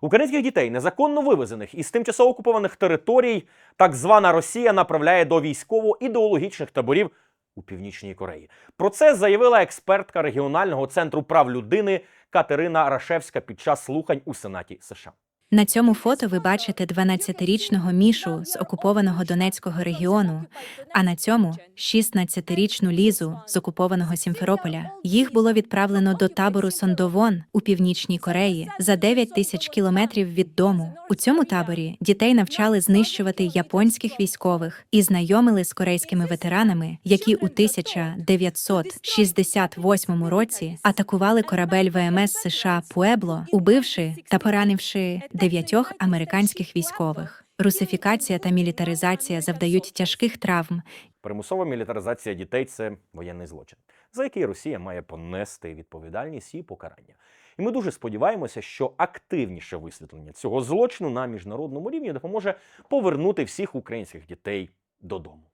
Українських дітей, незаконно вивезених із тимчасово окупованих територій, так звана Росія направляє до військово-ідеологічних таборів у Північній Кореї. Про це заявила експертка регіонального центру прав людини Катерина Рашевська під час слухань у Сенаті США. На цьому фото ви бачите 12-річного Мішу з окупованого Донецького регіону, а на цьому 16-річну Лізу з окупованого Сімферополя. Їх було відправлено до табору Сондовон у північній Кореї за 9 тисяч кілометрів від дому. У цьому таборі дітей навчали знищувати японських військових і знайомили з корейськими ветеранами, які у 1968 році атакували корабель ВМС США Пуебло, убивши та поранивши дев'ятьох американських військових. Русифікація та мілітаризація завдають тяжких травм Примусова мілітаризація дітей це воєнний злочин, за який Росія має понести відповідальність і покарання. І ми дуже сподіваємося, що активніше висвітлення цього злочину на міжнародному рівні допоможе повернути всіх українських дітей додому.